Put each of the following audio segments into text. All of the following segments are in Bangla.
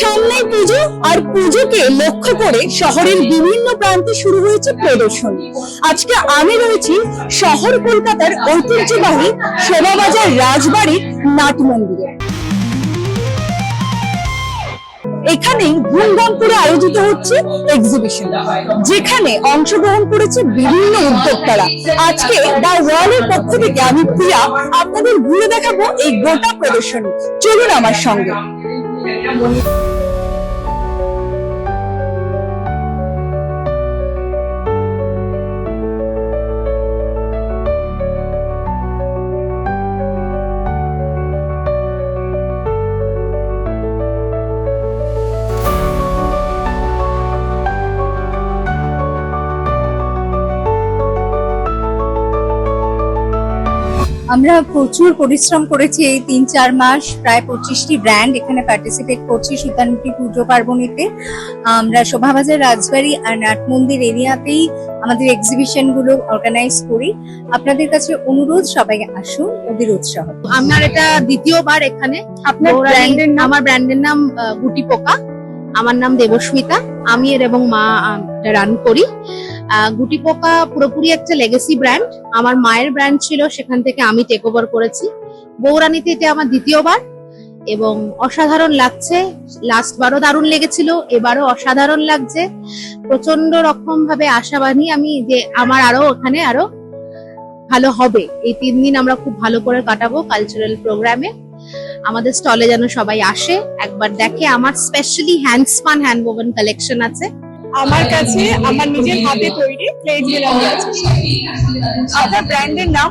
সামনেই পুজো আর পুজোকে লক্ষ্য করে শহরের বিভিন্ন প্রান্তে শুরু হয়েছে প্রদর্শনী। আজকে আমি রয়েছি শহর কলকাতার ঐতিহ্যবাহী শোভাবাজার রাজবাড়ির নাট মন্দিরে। এখানেই ধুমধামপুরে আয়োজিত হচ্ছে এক্সিবিশন যেখানে অংশগ্রহণ করেছে বিভিন্ন উদ্যোক্তারা। আজকে দ্য ওয়ালের পক্ষ থেকে আমি প্রিয়া, আপনাদের ঘুরে দেখাবো এই গোটা প্রদর্শনী। চলুন আমার সঙ্গে। 想干 আমরা প্রচুর পরিশ্রম করেছি এই তিন চার মাস প্রায় পঁচিশটি ব্র্যান্ড এখানে পার্টিসিপেট করছি সুতানুটি পুজো পার্বণীতে। আমরা শোভাবাজার রাজবাড়ি আর নাট মন্দির এরিয়াতেই আমাদের এক্সিবিশনগুলো অর্গানাইজ করি। আপনাদের কাছে অনুরোধ সবাই আসুন ওদের উৎসাহ। আমার এটা দ্বিতীয়বার এখানে। আপনার ব্র্যান্ডের আমার ব্র্যান্ডের নাম গুটি পোকা। আমার নাম দেবস্মিতা। আমি এর এবং মা রান করি। গুটি পোকা পুরোপুরি একটা লেগেসি ব্র্যান্ড আমার মায়ের ব্র্যান্ড ছিল, সেখান থেকে আমি টেক ওভার করেছি। গৌরানীতে এটা আমার দ্বিতীয়বার এবং অসাধারণ লাগছে। লাস্ট বারও দারুণ লেগেছিল, এবারও অসাধারণ লাগছে। প্রচণ্ড রকম ভাবে আশাবাদী আমি যে আমার আরও ওখানে আরও ভালো হবে। এই তিন দিন আমরা খুব ভালো করে কাটাবো কালচারাল প্রোগ্রামে আমাদের স্টলে যেন সবাই আসে, একবার দেখে। আমার specially handspun hand woven collection আছে। আমার কাছে, আমার নিজের হাতে তৈরি প্লেট জুয়েলারি আছে। আপনার ব্র্যান্ডের নাম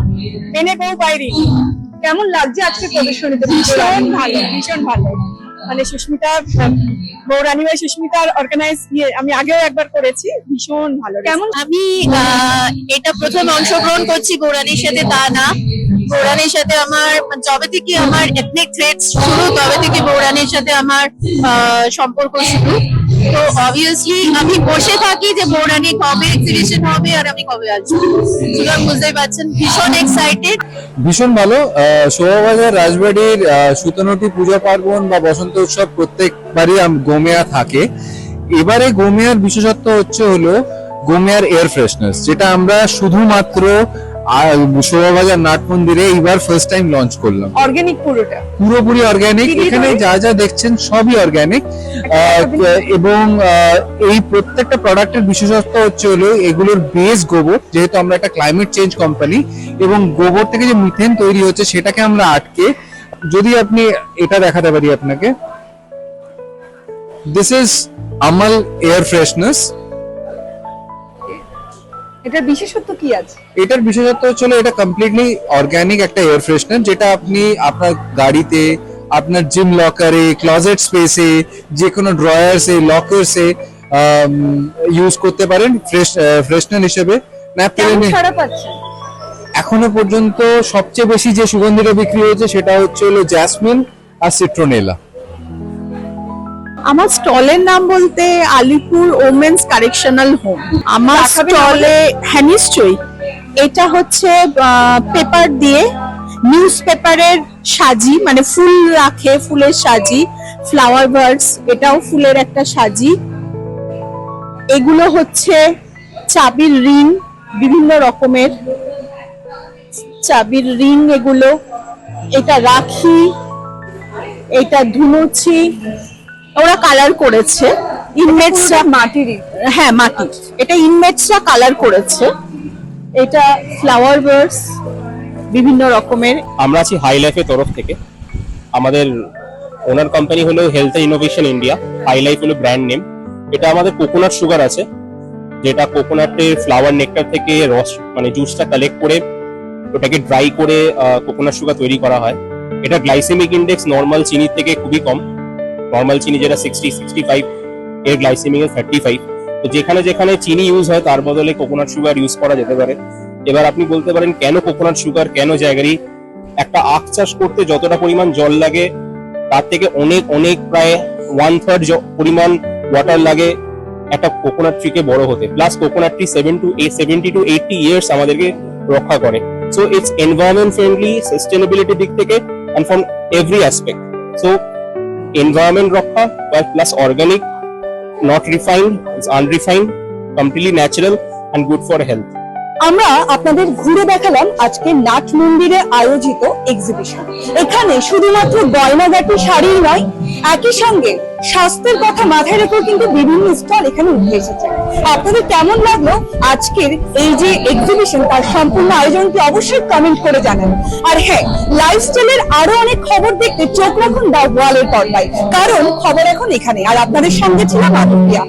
এনে বউ বাইরি কেমন লাগছে আজকে প্রদর্শনীতে? ভীষণ ভালো ভীষণ ভালো। মানে সুস্মিতা বৌরানী ভাই সুস্মিতার অর্গানাইজ ইয়ে আমি আগেও একবার করেছি, ভীষণ ভালো কেমন? আমি এটা প্রথম অংশগ্রহণ করছি গৌরানির সাথে, তা না। গৌরানির সাথে আমার, যবে থেকে আমার এথনিক থ্রেডস শুরু, তবে থেকে গৌরানির সাথে আমার সম্পর্ক শুরু। তো অবভিয়াসলি আমি বসে থাকি যে গৌরানি কবে এক্সিবিশন হবে আর আমি কবে সুতরাং পারছেন, ভীষণ এক্সাইটেড ভীষণ ভালো। শোভাবাজার, রাজবাড়ির সুতনটি পূজা পার্বণ বা বসন্ত উৎসব প্রত্যেকবারই গোমেয়া থাকে। এবারে গোমেয়ার বিশেষত্ব হচ্ছে হলো গোমেয়ার এয়ার ফ্রেশনার্স যেটা আমরা শুধুমাত্র আহ, শোভাবাজার নাট মন্দিরে এইবার ফার্স্ট টাইম লঞ্চ করলাম। অর্গানিক পুরোটা? পুরোপুরি অর্গানিক এখানে যা যা দেখছেন সবই অর্গানিক এবং এই প্রত্যেকটা প্রোডাক্টের বিশেষত্ব হচ্ছে হলো এগুলোর বেস গোবর যেহেতু আমরা একটা ক্লাইমেট চেঞ্জ কোম্পানি এবং গোবর থেকে যে মিথেন তৈরি হচ্ছে সেটাকে আমরা আটকে যদি আপনি এটা দেখাতে পারি আপনাকে। দিস ইজ আমাল এয়ার ফ্রেশনেস এটার বিশেষত্ব কি আছে? এটার বিশেষত্ব হচ্ছে এটা কমপ্লিটলি অর্গানিক একটা এয়ার ফ্রেশনার যেটা আপনি আপনার গাড়িতে আপনার জিম লকারে ক্লজেট স্পেসে যে কোনো ড্রয়ার্সে লকার্সে ইউজ করতে পারেন ফ্রেশ ফ্রেশনার হিসেবে। পাচ্ছে এখনও পর্যন্ত সবচেয়ে বেশি যে সুগন্ধিটা বিক্রি হয়েছে সেটা হচ্ছে হলো জ্যাসমিন আর সিট্রোনেলা আমার স্টলের নাম বলতে আলিপুর ওমেন্স কারেকশনাল হোম। আমার স্টলে হ্যাঁ নিশ্চয়ই। এটা হচ্ছে পেপার দিয়ে নিউজ পেপারের সাজি মানে ফুল রাখে ফুলের সাজি ফ্লাওয়ার বার্ডস এটাও ফুলের একটা সাজি। এগুলো হচ্ছে চাবির রিং বিভিন্ন রকমের চাবির রিং এগুলো। এটা রাখি এটা ধুনুচি ওরা কালার করেছে। ইনমেটসরা মাটিরই হ্যাঁ মাটি এটা ইনমেটসরা কালার করেছে। এটা ফ্লাওয়ার বার্ডস বিভিন্ন রকমের। আমরা আছি হাই লাইফের তরফ থেকে। আমাদের ওনার কোম্পানি হলো health innovation India hi life হলো ব্র্যান্ড নেম এটা আমাদের কোকোনাট সুগার আছে। যেটা কোকোনাটের ফ্লাওয়ার নেকটার থেকে রস মানে জুসটা কালেক্ট করে ওটাকে ড্রাই করে কোকোনাট সুগার তৈরি করা হয়। এটা গ্লাইসেমিক ইন্ডেক্স নর্মাল চিনির থেকে খুবই কম। নর্মাল চিনি যেটা সিক্সটি সিক্সটি ফাইভ এর গ্লাইসেমিক থার্টি ফাইভ তো যেখানে যেখানে চিনি ইউজ হয়, তার বদলে কোকোনাট সুগার ইউজ করা যেতে পারে। এবার আপনি বলতে পারেন, কেন কোকোনাট সুগার কেন জায়গারই একটা আখ চাষ করতে যতটা পরিমাণ জল লাগে, তার থেকে অনেক অনেক প্রায় ওয়ান থার্ড পরিমাণ ওয়াটার লাগে একটা কোকোনাট ট্রিকে বড় হতে। Plus coconut tree seven two eight seventy two eighty years আমাদেরকে রক্ষা করে। So it's environment friendly sustainability দিক থেকে and from every aspect so environment রক্ষা plus organic not refined unrefined completely natural and good for health আমরা আপনাদের ঘুরে দেখালাম আজকে নাট মন্দিরে আয়োজিত এক্সিবিশন এখানে শুধুমাত্র গয়নাগাটি শাড়ি নয়, একই সঙ্গে স্বাস্থ্যের কথা মাথায় রেখেও কিন্তু বিভিন্ন স্টল এখানে উঠে এসেছে। আপনাদের কেমন লাগল আজকের এই যে এক্সিবিশন তার সম্পূর্ণ আয়োজনকে অবশ্যই কমেন্ট করে জানান আর হ্যাঁ লাইফস্টাইলের আরও অনেক খবর দেখতে চোখ রাখুন দা ওয়ালের পর্দায়। কারণ খবর এখন এখানে। আর আপনাদের সঙ্গে ছিলাম আনুপ্রিয়া